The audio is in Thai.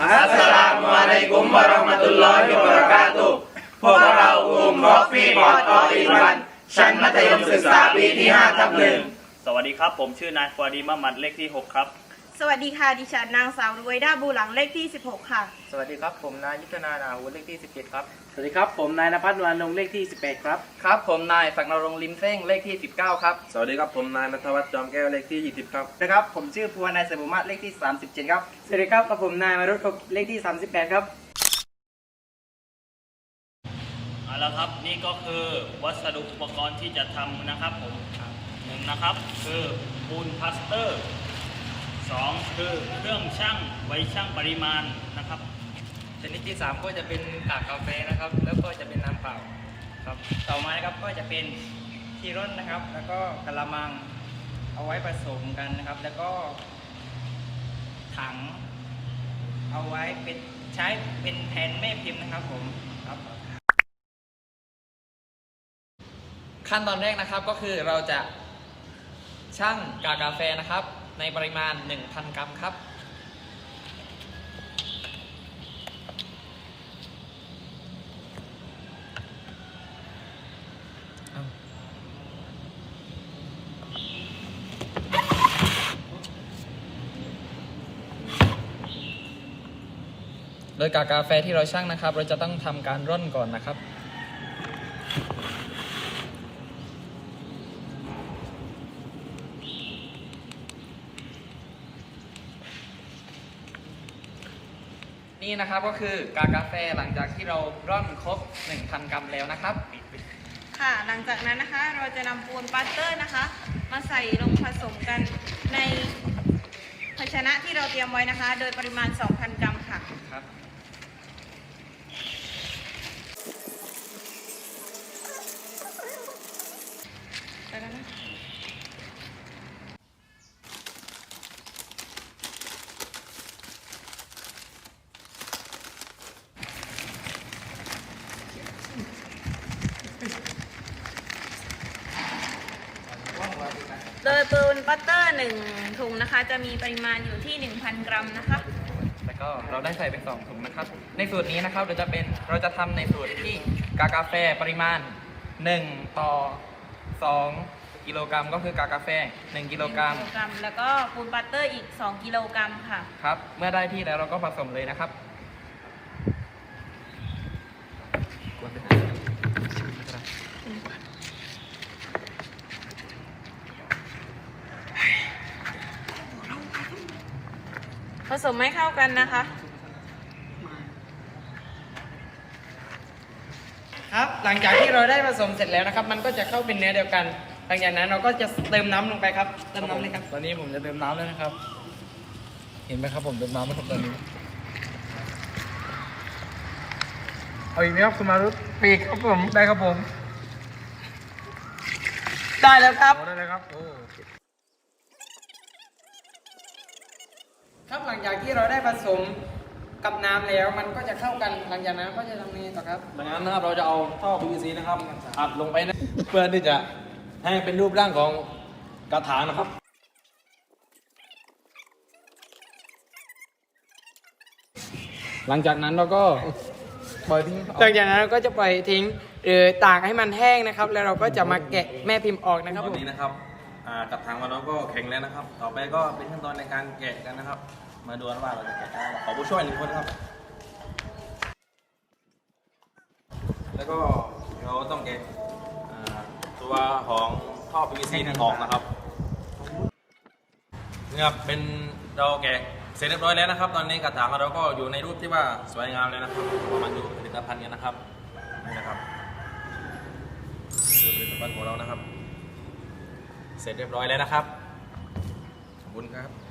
อัสสลามุอะลัยกุมวะเราะห์มะตุลลอฮิวะบะเราะกาตุฮ์พวกเรากลุ่มรอฟฟี่บอดออินวันชั้นมัธยมศึกษาปีที่5ทับหนึ่งสวัสดีครับ ผมชื่อนายฟวาดีมามัดเลขที่ 6 ครับ สวัสดีค่ะ ดิฉันนางสาวรวยด้าบูหลังเลขที่ 16 ค่ะ สวัสดีครับ ผมนายยุทธนานาวุฒิเลขที่17ครับ สวัสดีครับ ผมนายนภัสวานนท์เลขที่ 18 ครับ ครับ ผมนายศักดิ์นรงค์ลิมเส้งเลขที่ 19 ครับ สวัสดีครับ ผมนายนัทวัฒน์จอมแก้วเลขที่ 20 ครับ นะครับ ผมชื่อภูวนายเสมุมาตรเลขที่ 37 ครับ สวัสดีครับกับผมนายมารุตเลขที่ 38 ครับ เอาละครับนี่ก็คือวัสดุอุปกรณ์ที่จะทำนะครับผมหนึ่งนะครับคือปูนพลาสเตอร์ สองคือเครื่องชั่งไว้ชั่งปริมาณนะครับ ชนิดที่ 3 ก็จะเป็นกากกาแฟนะครับ แล้วก็จะเป็นน้ำเปล่าครับต่อมานะครับก็จะเป็นที่ร่นนะครับ แล้วก็กระมังเอาไว้ผสมกันนะครับ แล้วก็ถังเอาไว้เป็นใช้เป็นแทนแม่พิมพ์นะครับผมครับขั้นตอนแรกนะครับก็คือเราจะชั่งกากาแฟนะครับ ในปริมาณ 1,000 กรัมครับ โดยกากาแฟที่เราชั่งนะครับ เราจะต้องทำการร่อนก่อนนะครับ นี่นะครับก็คือกากาแฟหลังจากที่เราร่อนครบ 1,000 กรัมแล้วนะครับ ค่ะ หลังจากนั้นนะคะเราจะนำปูนปัตเตอร์นะคะ มาใส่ลงผสมกันในภาชนะที่เราเตรียมไว้นะคะ โดยปริมาณ 2,000 กรัมค่ะครับ โดยปูนปัตเตอร์1ถุงนะคะ จะมีปริมาณอยู่ที่ 1,000 กรัมนะคะ แล้วก็เราได้ใส่เป็นสองถุงนะครับ ในสูตรนี้นะครับเราจะเป็นเราจะทำในสูตรที่กากาแฟปริมาณ 1 ต่อ 2 กิโลกรัมก็คือกากาแฟ 1 กิโลกรัมกิโลกรัมแล้วก็ปูนปัตเตอร์อีก 2 กิโลกรัมค่ะ ครับ เมื่อได้ที่แล้วเราก็ผสมเลยนะครับ ผสมให้เข้ากันนะคะ ครับหลังจากที่เราได้ผสมเสร็จแล้วนะครับ มันก็จะเข้าเป็นเนื้อเดียวกัน หลังจากนั้นเราก็จะเติมน้ำลงไปครับ เติมน้ำเลยครับ ตอนนี้ผมจะเติมน้ำแล้วนะครับ เห็นไหมครับผมเติมน้ำแล้วครับตอนนี้ เอาอีกไหมครับคุณมารุตปีกครับผม ได้ครับผม ได้แล้วครับเอาได้เลยครับ โอ้ ครับหลังจากที่เราได้ผสมกับน้ำแล้วมันก็จะเข้ากันหลังจากนั้นก็จะทำยังไงต่อครับ ดังนั้นนะครับเราจะเอาท่อ PVC นะครับอัดลงไปนะเพื่อที่จะให้เป็นรูปร่างของกระถางนะครับ หลังจากนั้นเราก็ปล่อยทิ้งหลังจากนั้นเราก็จะปล่อยทิ้งหรือตากให้มันแห้งนะครับ แล้วเราก็จะมาแกะแม่พิมพ์ออกนะครับตผอนม นี้นะครับ กระถางของเราก็แข็งแล้วนะครับ ต่อไปก็เป็นขั้นตอนในการแกะกันนะครับ มาดูว่าเราจะแกะได้ขอผู้ช่วยหนึ่งคนครับ แล้วก็เราต้องแกะตัวของท่อ PVC หนึ่งออกนะครับนี่ครับเป็นเราแกะเสร็จเรียบร้อยแล้วนะครับ ตอนนี้กระถางของเราก็อยู่ในรูปที่ว่าสวยงามเลยนะครับเรามาดูผลิตภัณฑ์กันนะครับนี่นะครับคือผลิตภัณฑ์ของเรานะครับ เสร็จเรียบร้อยแล้วนะครับ ขอบคุณครับ